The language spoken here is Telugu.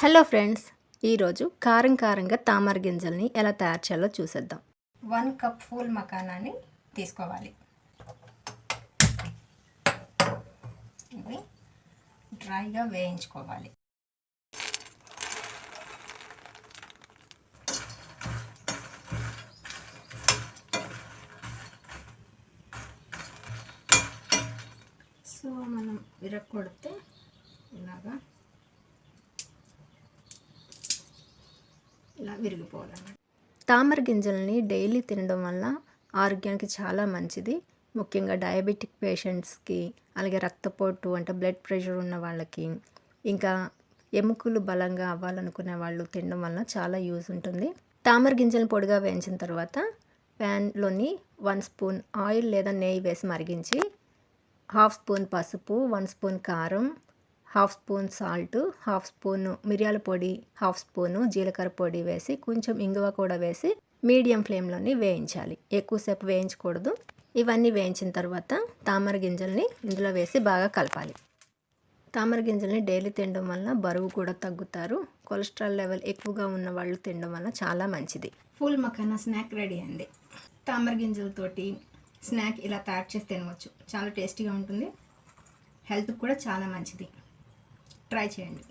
హలో ఫ్రెండ్స్ ఈరోజు కారం కారంగా తామర గింజల్ని ఎలా తయారు చేయాలో చూసేద్దాం. వన్ కప్ ఫుల్ మకానాన్ని తీసుకోవాలి. ఇవి డ్రైగా వేయించుకోవాలి. సో మనం విరగొడితే ఇలా విరిగిపోవాలన్నమాట తామర గింజల్ని డైలీ తినడం వల్ల ఆరోగ్యానికి చాలా మంచిది. ముఖ్యంగా డయాబెటిక్ పేషెంట్స్కి అలాగే రక్తపోటు అంటే బ్లడ్ ప్రెషర్ ఉన్న వాళ్ళకి ఇంకా ఎముకలు బలంగా అవ్వాలనుకునే వాళ్ళు తినడం వల్ల చాలా యూజ్ ఉంటుంది. తామర గింజలను పొడిగా వేయించిన తర్వాత ప్యాన్లోని వన్ స్పూన్ ఆయిల్ లేదా నెయ్యి వేసి మరిగించి హాఫ్ స్పూన్ పసుపు వన్ స్పూన్ కారం half spoon salt half spoon మిరియాల పొడి హాఫ్ స్పూను జీలకర్ర పొడి వేసి కొంచెం ఇంగువ కూడా వేసి మీడియం ఫ్లేమ్లోని వేయించాలి. ఎక్కువసేపు వేయించకూడదు. ఇవన్నీ వేయించిన తర్వాత తామర గింజల్ని ఇందులో వేసి బాగా కలపాలి. తామర గింజల్ని డైలీ తినడం వల్ల బరువు కూడా తగ్గుతారు. కొలెస్ట్రాల్ లెవెల్ ఎక్కువగా ఉన్న వాళ్ళు తినడం వల్ల చాలా మంచిది. ఫుల్ మకానా స్నాక్ రెడీ అండి. తామర గింజలతోటి స్నాక్ ఇలా తయారు చేసి తినవచ్చు. చాలా టేస్టీగా ఉంటుంది. హెల్త్కి కూడా చాలా మంచిది. ట్రై చేయండి